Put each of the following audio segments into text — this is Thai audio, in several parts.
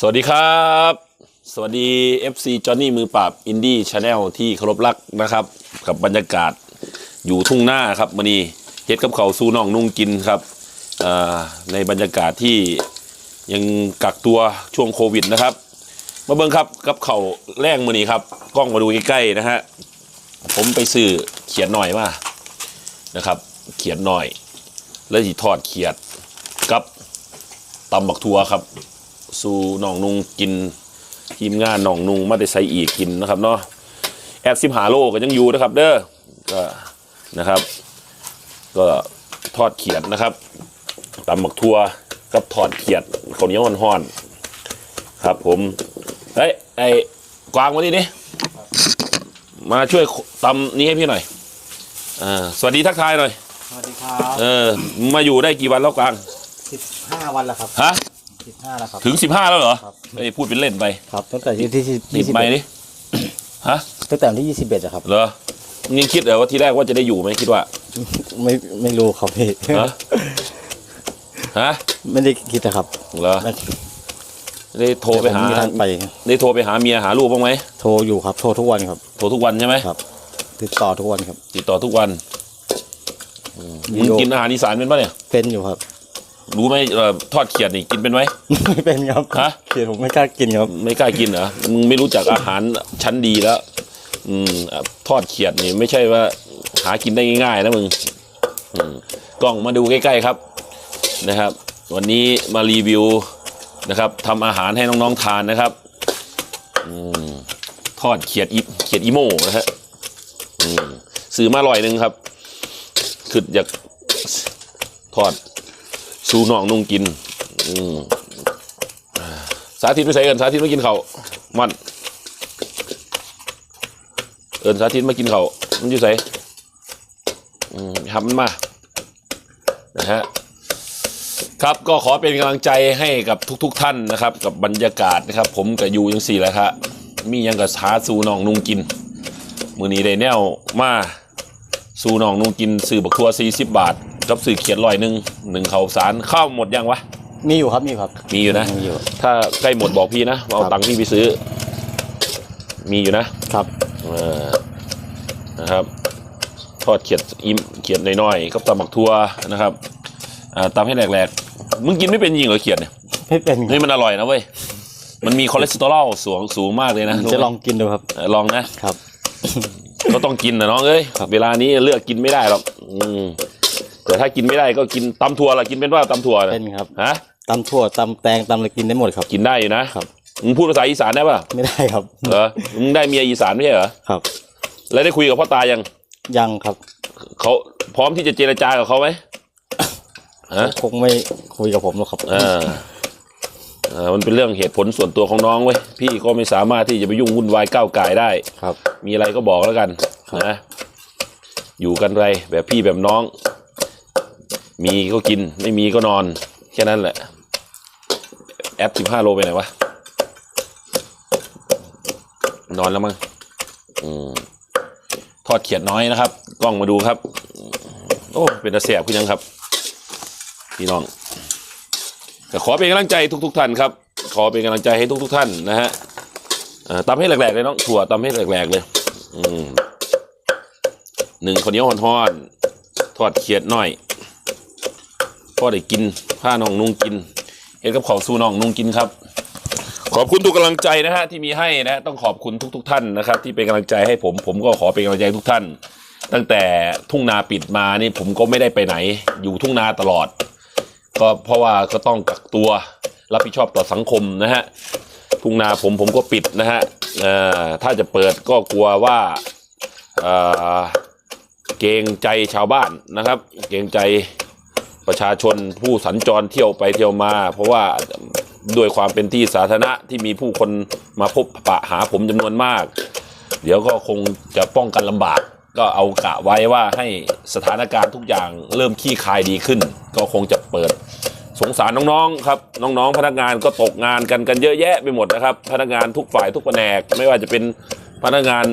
สวัสดีครับ สวัสดี FC จอห์นนี่มือปราบอินดี้ชาแนลที่เคารพรักนะครับ กับบรรยากาศอยู่ทุ่งหน้าครับมันนี้เฮ็ดกับเขาสู้น้องนุ่งกินครับในบรรยากาศที่ยังกักตัวช่วงโควิดนะครับ มาเบิ่งครับกับเขาแรงมือนี้ครับ กล้องมาดูใกล้ๆนะฮะผมไปซื้อเขียนหน่อยมานะครับ เขียนหน่อย แล้วสิทอดเขียดกับตำบักทัวครับ สู่น้องนุงกินทีมงานน้องนุงมาได้ใส่อีกกินนะครับเนาะแอดสิบหาโลก็ยังอยู่นะครับ เด้อก็นะครับ ก็ทอดเขียดนะครับตำหมักทัวกับทอดเขียดข้าวเหนียวห่อนๆครับ ผมเฮ้ยไอ้กวางมาดิดิมาช่วยตำนี้ให้พี่หน่อยอ่าสวัสดีทักทายหน่อยสวัสดีครับ เออ มาอยู่ได้กี่วันแล้วกวางสิบห้าวันแล้วครับ ฮะ สิบห้าแล้วครับ ถึงสิบห้าแล้วเหรอครับ ไอ้ยพูดเป็นเล่นไป ครับตั้งแต่ที่ที่ติยี่ดสิบไปดิฮะตั้งแต่วันที่ยี่สิบเอ็ดอะครับ เหรอมึงยังคิดเหรอว่าทีแรกว่าจะได้อยู่ไหมคิดว่าไม่ไม่รู้ครับพี่ฮะฮะไม่ได้คิดนะครับเหรอไม่ได้โทรไปหา ผมมีทางไป ได้โทรไปหาเมียหาลูกบ้างไหมโทรอยู่ครับ โทรทุกวันครับ โทรทุกวันใช่ไหมครับ ติดต่อทุกวันครับติดต่อทุกวันอืมมึงกินอาหารอีสานเป็นปะเนี่ยเป็นอยู่ครับ รู้ไหมเอ่อทอดเขียดนี่กินเป็นไหม ไม่เป็นครับฮะ เขียนผมไม่กล้ากินครับไม่กล้ากินเหรอมึงไม่รู้จักอาหารชั้นดีแล้ว อืมอะทอดเขียดนี่ไม่ใช่ว่าหากินได้ง่ายๆนะมึงอืมกล้องมาดูใกล้ๆครับนะครับ วันนี้มารีวิวนะครับทำอาหารให้น้องๆทานนะครับอมทอดเขียดอีเขียดอีโม่นะฮะอืมซื้อมาอร่อยหนึ่งครับคืออยากทอด ซูน้องนุ่งกินสาธิตไม่ใส่เอินสาธิตมากินเขามันเอินสาธิตมากินเขามันอยู่ใส่ทำมันมานะฮะครับก็ขอเป็นกำลังใจให้กับทุกๆท่านนะครับ กับบรรยากาศนะครับ ผมกับยูยังสี่แล้วครับมียังกับหาสูน้องนุ่งกิน มือนี้ได้แนวมาสูน้องนุ่งกินสื่อบักทัวสี่สิบบาท กับสื่อเขียนลอยหนึ่งหนึ่งเขาวสารข้าวหมดยังวะ มีอยู่ครับมีอยู่ครับมีอยู่นะ มีอยู่ ถ้าใกล้หมดบอกพี่นะเอาครับตังค์พี่ไปซื้อ มีอยู่นะครับเออนะครับ ทอดเขียดอิมเขียดน้อยๆกับตำบักทั่วนะครับอ่าตำให้แหลกๆมึงกินไม่เป็นจริงเหรอเขียดเนี่ยไม่เป็นคเฮ้ยรับมันอร่อยนะเว้ยมันมีคอเลสเตอรอลสูงสูงมากเลยนะจะลองกินดูครับเออลองนะครับ ก็ต้องกินนะน้องเอ้ยเวลานี้เลือกกินไม่ได้หรอกอืม แต่ถ้ากินไม่ได้ก็กินตำถั่วละกินเป็นว่าตำถั่วนะเป็นครับฮะตำถั่วตำแตงตำอะไรกินได้หมดครับ กินได้อยู่นะครับมึงพูดภาษาอีสานได้ป่ะไม่ได้ครับเหรอมึงได้เมียอีสานไม่ใช่เหรอครับ แล้วได้คุยกับพ่อตายังยังครับเขาพร้อมที่จะเจรจากับเขาไหมฮะคงไม่คุยกับผมหรอกครับเออเออมันเป็นเรื่องเหตุผลส่วนตัวของน้องเว้ยพี่ก็ไม่สามารถที่จะไปยุ่งวุ่นวายก้าวไก่ายได้ครับ มีอะไรก็บอกแล้วกันนะอยู่กันไรแบบพี่แบบน้อง มีก็กินไม่มีก็นอน แค่นั้นแหละ แอปสิบห้าโลไปไหนวะ นอนแล้วมั้งอืมทอดเขียดน้อยนะครับ กล้องมาดูครับ โอ้ เป็นตาเสียบคุณยังครับ พี่น้องขอเป็นกำลังใจทุก ๆ ท่านครับ ขอเป็นกำลังใจให้ทุก ๆ ท่านนะฮะตำให้แหลกๆเลยน้องถั่วตำให้แหลกๆเลยหนึ่งคนเหนี้ยวห่อนๆทอดเขียดน้อย พ่อได้กินผ้าน้องนุ่งกินเห็นกับของสู้น้องนุ่งกินครับ ขอบคุณทุกกำลังใจนะฮะที่มีให้นะต้องขอบคุณทุก ๆ ท่านนะครับ ที่เป็นกำลังใจให้ผม ผมก็ขอเป็นกำลังใจทุกท่าน ตั้งแต่ทุ่งนาปิดมานี่ผมก็ไม่ได้ไปไหน อยู่ทุ่งนาตลอด ก็เพราะว่าก็ต้องกักตัวรับผิดชอบต่อสังคมนะฮะทุ่งนาผมผมก็ปิดนะฮะถ้าจะเปิดก็กลัวว่าเอ่อเกรงใจชาวบ้านนะครับ เกรงใจ ประชาชนผู้สัญจรเที่ยวไปเที่ยวมา เพราะว่าด้วยความเป็นที่สาธารณะที่มีผู้คนมาพบปะหาผมจำนวนมาก เดี๋ยวก็คงจะป้องกันลำบาก ก็เอากะไว้ว่าให้สถานการณ์ทุกอย่างเริ่มขี้คายดีขึ้น ก็คงจะเปิดสงสารน้องๆครับน้องๆ พนักงานก็ตกงานกันกันเยอะแยะไปหมดนะครับ พนักงานทุกฝ่ายทุกแผนก ไม่ว่าจะเป็นพนักงาน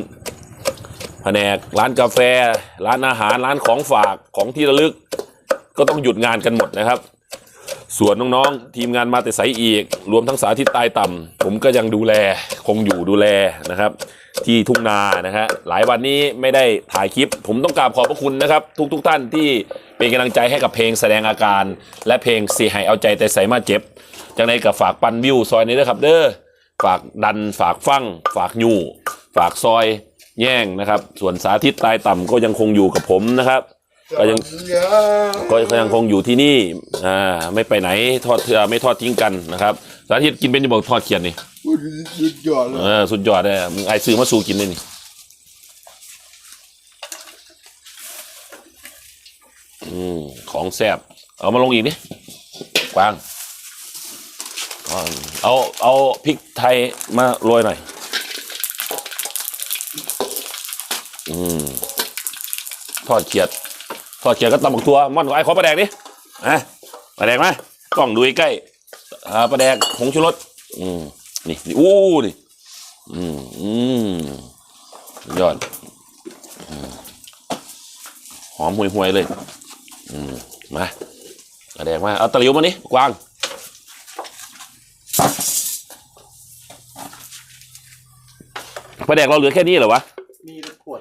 แผนกร้านกาแฟ ร้านอาหารร้านของฝากของที่ระลึก ก็ต้องหยุดงานกันหมดนะครับ ส่วนน้องๆทีมงานมาแต่ใสอีก รวมทั้งสาธิตตายต่ำผมก็ยังดูแลคงอยู่ดูแลนะครับ ที่ทุ่งนานะฮะหลายวันนี้ไม่ได้ถ่ายคลิป ผมต้องกราบขอบพระคุณนะครับ ทุกๆท่านที่เป็นกำลังใจให้กับเพลงแสดงอาการ และเพลงเสียหายเอาใจแต่ใสมาเจ็บจังในกับฝากปันวิวซอยนี้ด้วยครับ เด้อฝากดันฝากฟั่งฝากยู่ฝากซอยแย่งนะครับ ส่วนสาธิตตายต่ำก็ยังคงอยู่กับผมนะครับ ก็ยังก็ยังคงอยู่ที่นี่อ่าไม่ไปไหนทอดเอ่อไม่ทอดทิ้งกันนะครับสาธิตกินเป็นจะบอกทอดเขียนนี่ยุดยอดเลยเออสุดยอดเลยมึงไอซื้อมาสู่กินเลยนี่อืมของแซ่บเอามาลงอีกนี่กวางเอาเอาเอาพริกไทยมาโรยหน่อยอืมทอดเขียด ทอดเขียดก็ตำบักตัวม่อนไอ้ขอปลาแดกดิอะปลาแดกมกล้องดูใกล้อ่าปลาแดกผงชูรสอืมนี่นี่อู้นี่อืมอืมยอดอืมหอมห่วยๆเลยอืมมาปลาแดกมาเอาตะหลิวมานี่กวางปลาแดกเราเหลือแค่นี้เหรอวะ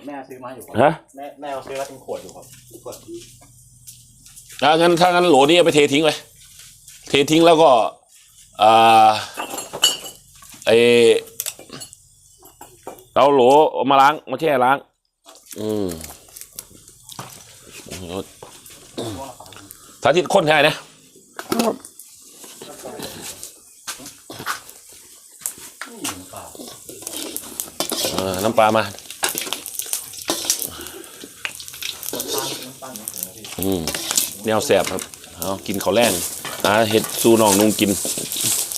แม่ซื้อมาอยู่ครับฮะแม่แม่เอาซื้อมาเป็นขวดอยู่ครับขวดถ้างั้นถ้างั้นโหลนี้เอาไปเททิ้งเลยเททิ้งแล้วก็อ่าไอเอาโหลเอามาล้างมาแช่ล้าง อืมสาธิตข้นใช่นะเออน้ำปลามา อืมแนวแสบครับเอากินข้าวแรงหาเห็ดสู้น้องนุ่งกิน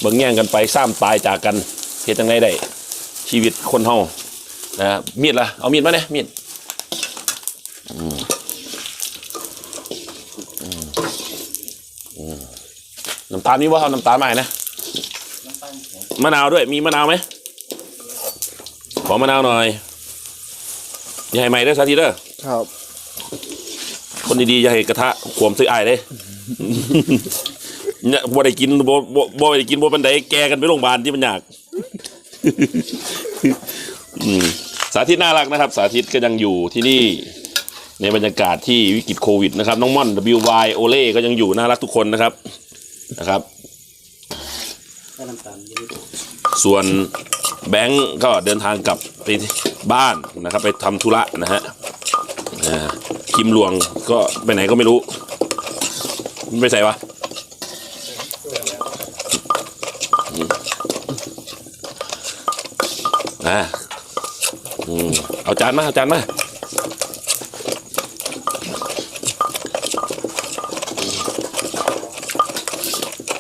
เบิ่งแย่งกันไปซ้ำตายจากกันเฮ็ดจังไงได้ ชีวิตคนเฮานะมีดละเอามีดมาเนี่ยมีดน้ำตาลมีว่าเอาน้ำตาลให้นะมะนาวด้วยมีมะนาวไหมขอมะนาวหน่อยยาให้ใหม่เด้สาธิตเด้อครับ คนดีๆอย่าให้กระทะขวมซื้ออายเลยเนี่ยบ่ได้กินบ่บ่บ่ได้กินบ่เป็นไดแกกันไปโรงพยาบาลที่มันยากอืมสาธิตน่ารักนะครับ สาธิตก็ยังอยู่ที่นี่ ในบรรยากาศที่วิกฤตโควิดนะครับน้องม่อน WY โอเล่ก็ยังอยู่น่ารักทุกคนนะครับนะครับ ส่วนแบงก์ก็เดินทางกลับไปบ้านนะครับ ไปทำธุระนะฮะอ่า คิมหลวง ก็ไปไหนก็ไม่รู้มันไปใส่วะอ่าอืมเอาจานมา เอาจานมา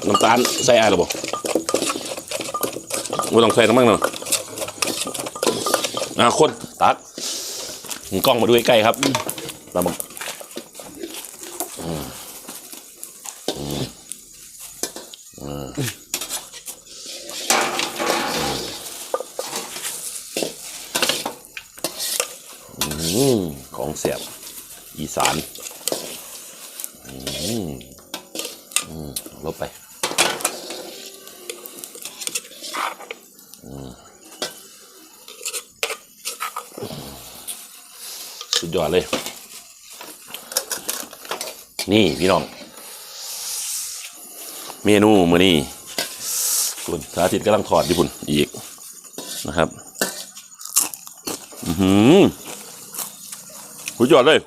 น้ำตาลใส่อะไรหรือเปล่าไม่ต้องใส่น้ำมันหรอกอ่าคนตักกล้องมาดูใกล้ครับ ตามมาอืมอืมอืมอืมของเสียบอีสานลบไปสุดยอดเลย นี่พี่น้อง เมนูมือนี่คุณสาธิตกำลังถอดญี่ปุ่นอีกนะครับ อือหือสุดยอดเลย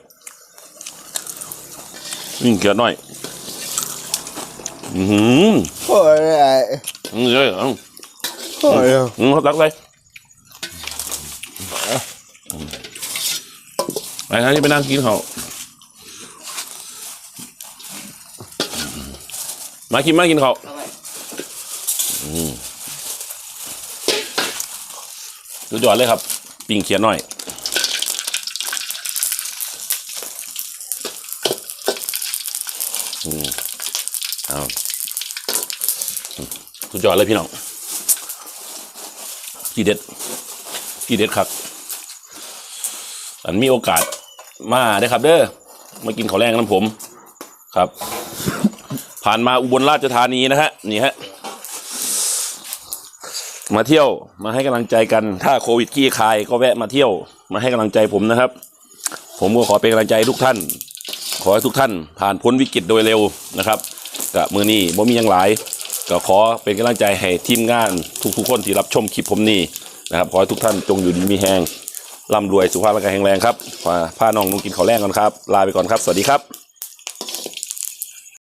นี่เกลือหน่อย อือหือโอ้ยไอ้อืมเยอะโอ้ยอืมเขาตักเลยไปทางนี้ไปนั่งกินเขา มากินมากินเขาวอืมสุดยอดเลยครับ ปิ่งเขียนหน่อยอืมเอาสุดยอดเลยพี่น้องกีเด็ดกีเด็ดครับ อันมีโอกาสมาได้ครับ เด้อมากินข้าวแรงน้ำผมครับ ผ่านมาอุบลราชธานีนะฮะนี่ฮะมาเที่ยวมาให้กำลังใจกัน ถ้าโควิดขี้คายก็แวะมาเที่ยว มาให้กำลังใจผมนะครับ ผมก็ขอเป็นกำลังใจทุกท่าน ขอให้ทุกท่าน ผ่านพ้นวิกฤตโดยเร็วนะครับกับมือนี้บ่มียังหลาย ก็ขอเป็นกำลังใจให้ทีมงานทุกๆคนที่รับชมคลิปผมนี่นะครับขอให้ทุกท่านจงอยู่ดีมีแหงร่ำรวยสุขภาพร่างกายแข็งแรงครับพาพาน้องนุ่งกินข้าวแรงก่อนครับ ลาไปก่อนครับ สวัสดีครับ